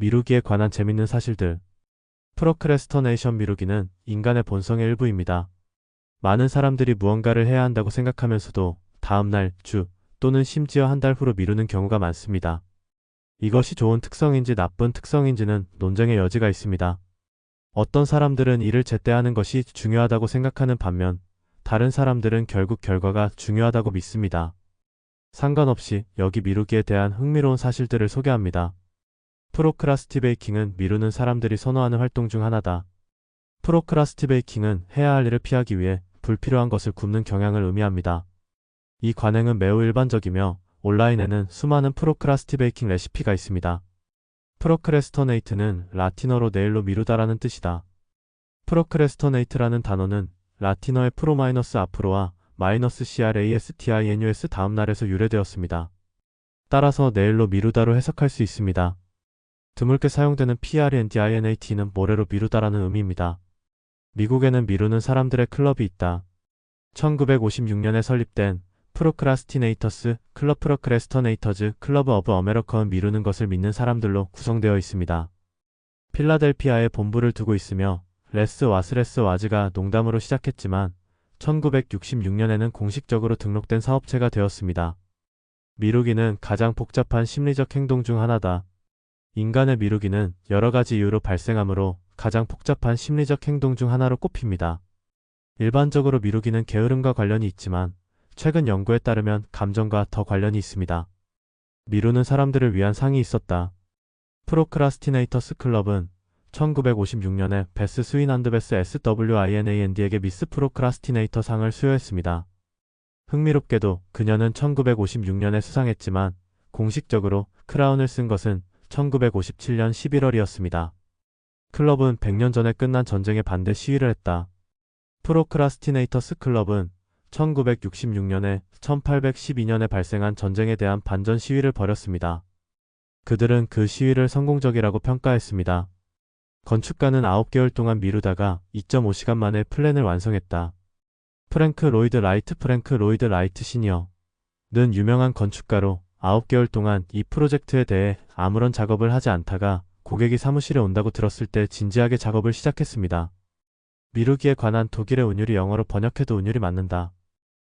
미루기에 관한 재밌는 사실들. 프로크레스터네이션 미루기는 인간의 본성의 일부입니다. 많은 사람들이 무언가를 해야 한다고 생각하면서도 다음 날, 주, 또는 심지어 한 달 후로 미루는 경우가 많습니다. 이것이 좋은 특성인지 나쁜 특성인지는 논쟁의 여지가 있습니다. 어떤 사람들은 일을 제때 하는 것이 중요하다고 생각하는 반면 다른 사람들은 결국 결과가 중요하다고 믿습니다. 상관없이 여기 미루기에 대한 흥미로운 사실들을 소개합니다. 프로크라스티 베이킹은 미루는 사람들이 선호하는 활동 중 하나다. 프로크라스티 베이킹은 해야 할 일을 피하기 위해 불필요한 것을 굽는 경향을 의미합니다. 이 관행은 매우 일반적이며 온라인에는 수많은 프로크라스티 베이킹 레시피가 있습니다. 프로크레스터네이트는 라틴어로 내일로 미루다라는 뜻이다. 프로크레스터네이트라는 단어는 라틴어의 프로 마이너스 앞으로와 마이너스 CRASTINUS 다음날에서 유래되었습니다. 따라서 내일로 미루다로 해석할 수 있습니다. 드물게 사용되는 PRNDINAT는 모레로 미루다라는 의미입니다. 미국에는 미루는 사람들의 클럽이 있다. 1956년에 설립된 프로크라스티네이터스 클럽 프로크레스터네이터즈 클럽 오브 어메리컨은 미루는 것을 믿는 사람들로 구성되어 있습니다. 필라델피아에 본부를 두고 있으며 레스 와스레스 와즈가 농담으로 시작했지만 1966년에는 공식적으로 등록된 사업체가 되었습니다. 미루기는 가장 복잡한 심리적 행동 중 하나다. 인간의 미루기는 여러 가지 이유로 발생하므로 가장 복잡한 심리적 행동 중 하나로 꼽힙니다. 일반적으로 미루기는 게으름과 관련이 있지만 최근 연구에 따르면 감정과 더 관련이 있습니다. 미루는 사람들을 위한 상이 있었다. 프로크라스티네이터스 클럽은 1956년에 베스 스윈안드베스 SWINAND에게 미스 프로크라스티네이터 상을 수여했습니다. 흥미롭게도 그녀는 1956년에 수상했지만 공식적으로 크라운을 쓴 것은 1957년 11월이었습니다. 클럽은 100년 전에 끝난 전쟁에 반대 시위를 했다. 프로크라스티네이터스 클럽은 1966년에 1812년에 발생한 전쟁에 대한 반전 시위를 벌였습니다. 그들은 그 시위를 성공적이라고 평가했습니다. 건축가는 9개월 동안 미루다가 2.5시간 만에 플랜을 완성했다. 프랭크 로이드 라이트 프랭크 로이드 라이트 시니어는 유명한 건축가로 9개월 동안 이 프로젝트에 대해 아무런 작업을 하지 않다가 고객이 사무실에 온다고 들었을 때 진지하게 작업을 시작했습니다. 미루기에 관한 독일의 운율이 영어로 번역해도 운율이 맞는다.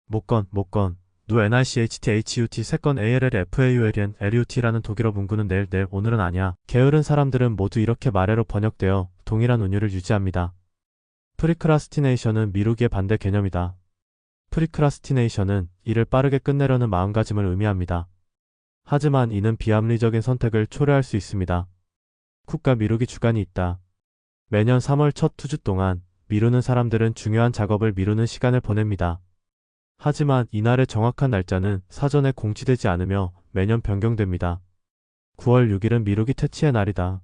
목건, 목건, 누 NICHTHUT 세건 ALLFAULN LUT라는 독일어 문구는 내일 내일 오늘은 아니야. 게으른 사람들은 모두 이렇게 말해로 번역되어 동일한 운율을 유지합니다. 프리크라스티네이션은 미루기의 반대 개념이다. 프리크라스티네이션은 일을 빠르게 끝내려는 마음가짐을 의미합니다. 하지만 이는 비합리적인 선택을 초래할 수 있습니다. 국가 미루기 주간이 있다. 매년 3월 첫 투주 동안 미루는 사람들은 중요한 작업을 미루는 시간을 보냅니다. 하지만 이날의 정확한 날짜는 사전에 공지되지 않으며 매년 변경됩니다. 9월 6일은 미루기 퇴치의 날이다.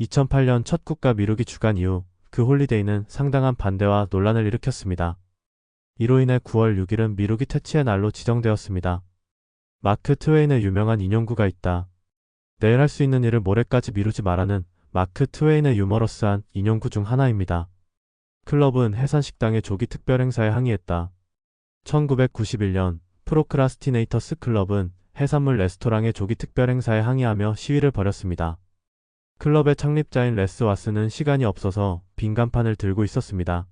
2008년 첫 국가 미루기 주간 이후 그 홀리데이는 상당한 반대와 논란을 일으켰습니다. 이로 인해 9월 6일은 미루기 퇴치의 날로 지정되었습니다. 마크 트웨인의 유명한 인용구가 있다. 내일 할 수 있는 일을 모레까지 미루지 말라는 마크 트웨인의 유머러스한 인용구 중 하나입니다. 클럽은 해산식당의 조기 특별 행사에 항의했다. 1991년 프로크라스티네이터스 클럽은 해산물 레스토랑의 조기 특별 행사에 항의하며 시위를 벌였습니다. 클럽의 창립자인 레스 와스는 시간이 없어서 빈 간판을 들고 있었습니다.